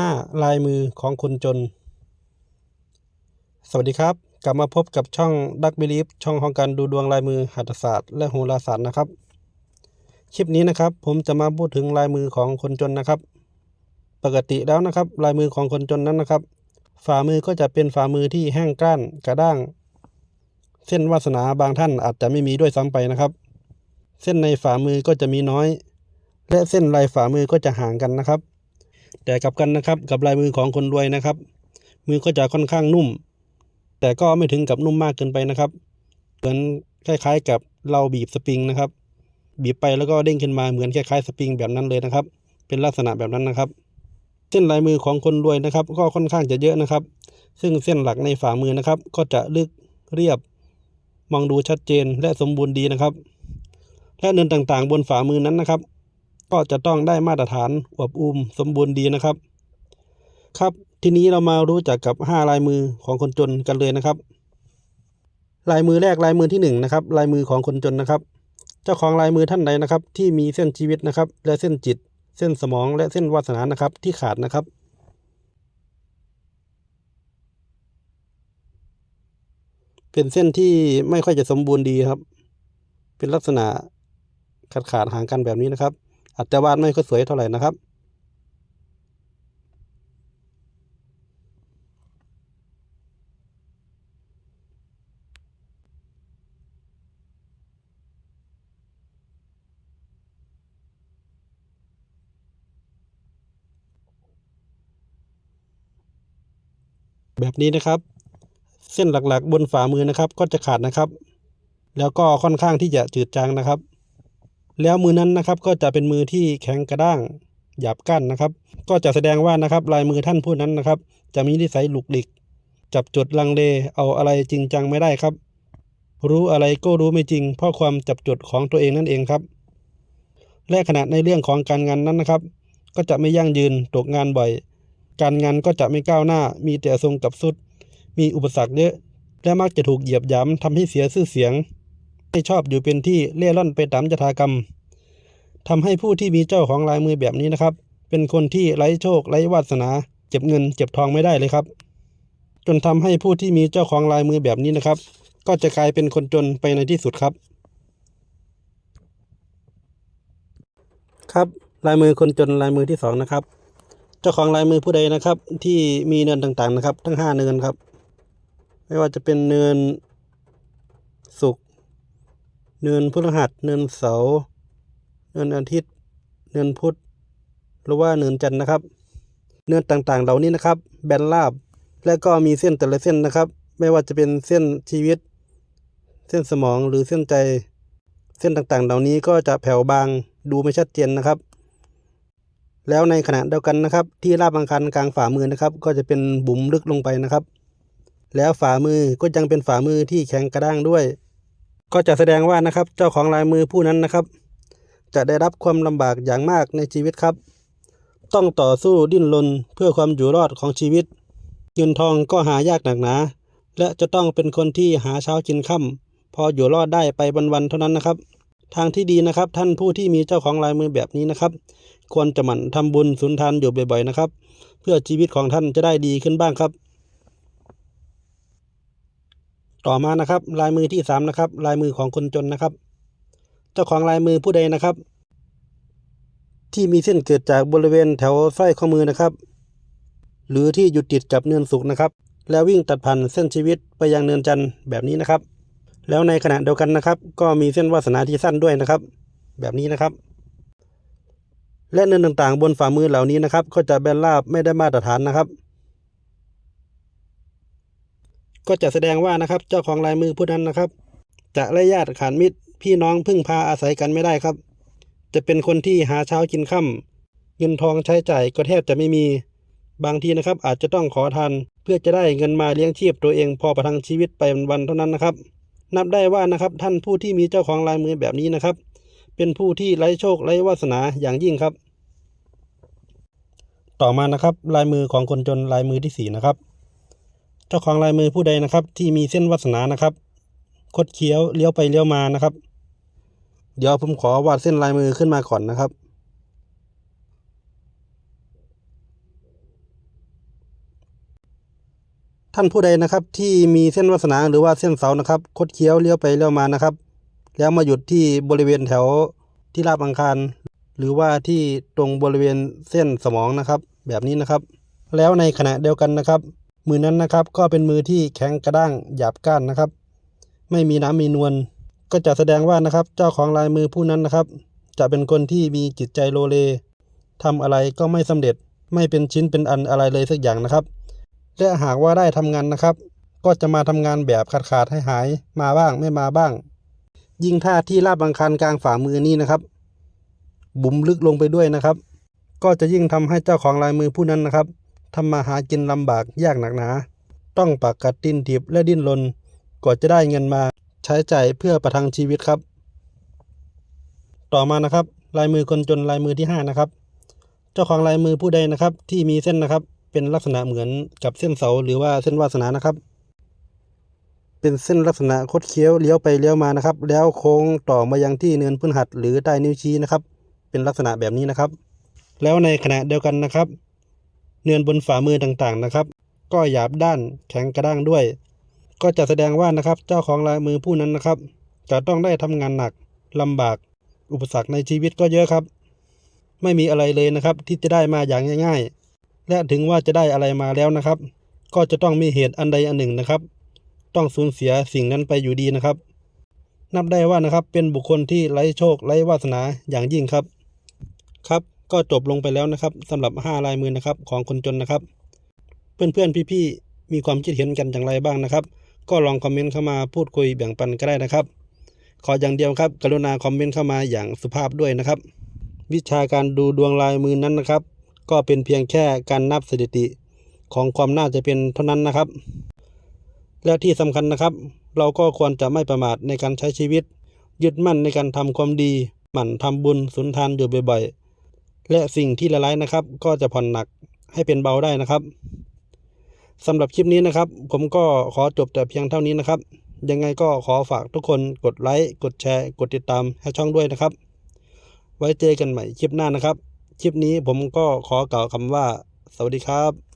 5 ลายมือของคนจน สวัสดีครับ กลับมาพบกับช่องดักบิลีฟช่องของการดูดวงลายมือหัตถศาสตร์และโหราศาสตร์นะครับ คลิปนี้นะครับ ผมจะมาพูดถึงลายมือของคนจนนะครับ ปกติแล้วนะครับ ลายมือของคนจนนั้นนะครับ ฝ่ามือก็จะเป็นฝ่ามือที่แห้งกร้านกระด้าง เส้นวาสนาบางท่านอาจจะไม่มีด้วยซ้ำไปนะครับ เส้นในฝ่ามือก็จะมีน้อย และเส้นลายฝ่ามือก็จะห่างกันนะครับ แต่กลับกันนะครับกับลายมือของคนรวยนะครับ มือก็จะค่อนข้างนุ่ม แต่ก็ไม่ถึงกับนุ่มมากเกินไปนะครับเหมือนคล้ายๆ กับเราบีบสปริงนะครับ บีบไปแล้วก็เด้งขึ้นมาเหมือนคล้ายๆสปริงแบบนั้นเลยนะครับ เป็นลักษณะแบบนั้นนะครับ เส้นลายมือของคนรวยนะครับ ก็ค่อนข้างจะเยอะนะครับ ซึ่งเส้นหลักในฝ่ามือนะครับ ก็จะลึกเรียบมองดูชัดเจนและสมบูรณ์ดีนะครับ และเนินต่างๆ บนฝ่ามือนั้นนะครับ ก็จะต้องได้มาตรฐานอวบอุ่มสมบูรณ์ดีนะครับ ครับทีนี้เรามารู้จักกับ 5 ลายมือของคนจนกันเลยนะครับ ลายมือแรกลายมือที่1นงนะครับลายมือของคนจนนะครับ เจ้าของลายมือท่านใดนะครับ ที่มีเส้นชีวิตนะครับ และเส้นจิต เส้นสมองและเส้นวาสนานะครับ ที่ขาดนะครับเป็นเส้นที่ไม่ค่อยจะสมบูรณ์ดีครับ เป็นลักษณะขาดขาดห่างกันแบบนี้นะครับ อาจจะวาดไม่ค่อยสวยเท่าไหร่นะครับแบบนี้นะครับ เส้นหลักๆ บนฝ่ามือนะครับ ก็จะขาดนะครับ แล้วก็ค่อนข้างที่จะจืดจางนะครับ แล้วมือนั้นนะครับก็จะเป็นมือที่แข็งกระด้างหยาบกั้นนะครับ ก็จะแสดงว่านะครับลายมือท่านผู้นั้นนะครับ จะมีนิสัยหลุกหลิก จับจุดลังเลเอาอะไรจริงจังไม่ได้ครับ รู้อะไรก็รู้ไม่จริง เพราะความจับจุดของตัวเองนั่นเองครับ และขณะในเรื่องของการงานนั้นนะครับ ก็จะไม่ยั่งยืนตกงานบ่อย การงานก็จะไม่ก้าวหน้า มีแต่ทรงกับสุด มีอุปสรรคเยอะ และมักจะถูกเหยียบย้ำทำให้เสียชื่อเสียง ไม่ชอบอยู่เป็นที่เล่ร่อนไปตามยถากรรมทำให้ผู้ที่มีเจ้าของลายมือแบบนี้นะครับ เป็นคนที่ไร้โชคไร้วาสนา เจ็บเงิน เจ็บทองไม่ได้เลยครับ จนทำให้ผู้ที่มีเจ้าของลายมือแบบนี้นะครับ ก็จะกลายเป็นคนจนไปในที่สุดครับ ครับลายมือคนจนลายมือที่สองนะครับเจ้าของลายมือผู้ใดนะครับ ที่มีเนินต่างๆนะครับ ทั้งห้าเนินครับ ไม่ว่าจะเป็นเนินศุก เนินพฤหัส เนินเสาร์เนินอาทิตย์ เนินพุธหรือว่าเนินจันทร์นะครับ เนินต่างๆ เหล่านี้นะครับ แบนราบ และก็มีเส้นแต่ละเส้นนะครับ ไม่ว่าจะเป็นเส้นชีวิต เส้นสมองหรือเส้นใจ เส้นต่างๆ เหล่านี้ก็จะแผ่วบางดูไม่ชัดเจนนะครับ แล้วในขณะเดียวกันนะครับ ที่ราบอังคารกลางฝ่ามือนะครับ ก็จะเป็นบุ๋มลึกลงไปนะครับ แล้วฝ่ามือก็ยังเป็นฝ่ามือที่แข็งกระด้างด้วย ก็จะแสดงว่านะครับเจ้าของลายมือผู้นั้นนะครับ จะได้รับความลำบากอย่างมากในชีวิตครับ ต้องต่อสู้ดิ้นรนเพื่อความอยู่รอดของชีวิต เงินทองก็หายากหนักหนา และจะต้องเป็นคนที่หาเช้ากินค่ำพออยู่รอดได้ไปวันๆเท่านั้นนะครับ ทางที่ดีนะครับ ท่านผู้ที่มีเจ้าของลายมือแบบนี้นะครับ ควรจะหมั่นทำบุญสุนทานอยู่บ่อยๆนะครับ เพื่อชีวิตของท่านจะได้ดีขึ้นบ้างครับ ต่อมานะครับ ลายมือที่สามนะครับลายมือของคนจนนะครับ เจ้าของลายมือผู้ใดนะครับ ที่มีเส้นเกิดจากบริเวณแถวสร้อยข้อมือนะครับ หรือที่อยู่ติดกับเนินสุกนะครับ แล้ววิ่งตัดผ่านเส้นชีวิตไปยังเนินจันทร์แบบนี้นะครับ แล้วในขณะเดียวกันนะครับ ก็มีเส้นวาสนาที่สั้นด้วยนะครับ แบบนี้นะครับ และเนินต่างๆ บนฝ่ามือเหล่านี้นะครับ ก็จะแบนราบไม่ได้มาตรฐานนะครับ ก็จะแสดงว่านะครับเจ้าของลายมือผู้นั้นนะครับ จะไร้ญาติขาดมิตรพี่น้องพึ่งพาอาศัยกันไม่ได้ครับ จะเป็นคนที่หาเช้ากินค่ำเงินทองใช้จ่ายก็แทบจะไม่มี บางทีนะครับอาจจะต้องขอทานเพื่อจะได้เงินมาเลี้ยงชีพตัวเองพอประทังชีวิตไปวันๆเท่านั้นนะครับ นับได้ว่านะครับท่านผู้ที่มีเจ้าของลายมือแบบนี้นะครับ เป็นผู้ที่ไร้โชคไร้วาสนาอย่างยิ่งครับ ต่อมานะครับลายมือของคนจนลายมือที่สี่นะครับ จ้าของลายมือผู้ใดนะครับ ที่มีเส้นวาสนานะครับ คดเคี้ยวเลี้ยวไปเลี้ยวมานะครับ เดี๋ยวผมขอวาดเส้นลายมือขึ้นมาก่อนนะครับ ท่านผู้ใดนะครับที่มีเส้นวาสนาหรือว่าเส้นเสานะครับ คดเคี้ยวเลี้ยวไปเลี้ยวมานะครับ แล้วมาหยุดที่บริเวณแถวที่ราบอังคารหรือว่าที่ตรงบริเวณเส้นสมองนะครับ แบบนี้นะครับ แล้วในขณะเดียวกันนะครับ มือนั้นนะครับก็เป็นมือที่แข็งกระด้างหยาบก้านนะครับ ไม่มีน้ำมีนวลก็จะแสดงว่านะครับ เจ้าของลายมือผู้นั้นนะครับ จะเป็นคนที่มีจิตใจโลเลทำอะไรก็ไม่สำเร็จไม่เป็นชิ้นเป็นอันอะไรเลยสักอย่างนะครับ และหากว่าได้ทำงานนะครับ ก็จะมาทำงานแบบขาดขาดใหายหายมาบ้างไม่มาบ้าง ยิ่งท่าที่ลาบอังคารกลางฝ่ามือนี้นะครับ บุ๋มลึกลงไปด้วยนะครับ ก็จะยิ่งทำให้เจ้าของลายมือผู้นั้นนะครับ ทำมาหากินลำบากยากหนักหนา ต้องปากกัดดิ้นทิบและดิ้นรนกว่าจะได้เงินมาใช้จ่ายเพื่อประทังชีวิตครับ ต่อมานะครับ ลายมือคนจนลายมือที่ห้านะครับ เจ้าของลายมือผู้ใดนะครับ ที่มีเส้นนะครับ เป็นลักษณะเหมือนกับเส้นเสาหรือว่าเส้นวาสนานะครับ เป็นเส้นลักษณะคดเคี้ยวเลี้ยวไปเลี้ยวมานะครับ แล้วโค้งต่อมายังที่เนินพื้นหัดหรือใต้นิ้วชี้นะครับ เป็นลักษณะแบบนี้นะครับ แล้วในขณะเดียวกันนะครับ เนินบนฝ่ามือต่างๆนะครับ ก็หยาบด้านแข็งกระด้างด้วย ก็จะแสดงว่านะครับเจ้าของลายมือผู้นั้นนะครับ จะต้องได้ทำงานหนักลำบาก อุปสรรคในชีวิตก็เยอะครับ ไม่มีอะไรเลยนะครับที่จะได้มาอย่างง่าย ๆ และถึงว่าจะได้อะไรมาแล้วนะครับ ก็จะต้องมีเหตุอันใดอันหนึ่งนะครับ ต้องสูญเสียสิ่งนั้นไปอยู่ดีนะครับ นับได้ว่านะครับเป็นบุคคลที่ไร้โชคไร้วาสนาอย่างยิ่งครับครับ ก็จบลงไปแล้วนะครับสำหรับ 5 ลายมือนะครับของคนจนนะครับ เพื่อนๆพี่ๆมีความคิดเห็นกันอย่างไรบ้างนะครับ ก็ลองคอมเมนต์เข้ามาพูดคุยแบ่งปันก็ได้นะครับ ขออย่างเดียวครับ กรุณาคอมเมนต์เข้ามาอย่างสุภาพด้วยนะครับ วิชาการดูดวงลายมือนั้นนะครับ ก็เป็นเพียงแค่การนับสถิติของความน่าจะเป็นเท่านั้นนะครับ และที่สำคัญนะครับ เราก็ควรจะไม่ประมาทในการใช้ชีวิต ยึดมั่นในการทำความดี หมั่นทำบุญสุนทานอยู่บ่อยๆ และสิ่งที่ละลายนะครับ ก็จะผ่อนหนักให้เป็นเบาได้นะครับสำหรับคลิปนี้นะครับ ผมก็ขอจบแต่เพียงเท่านี้นะครับ ยังไงก็ขอฝากทุกคนกดไลค์กดแชร์ กดติดตามให้ช่องด้วยนะครับ ไว้เจอกันใหม่คลิปหน้านะครับ คลิปนี้ผมก็ขอกล่าวคำว่า สวัสดีครับ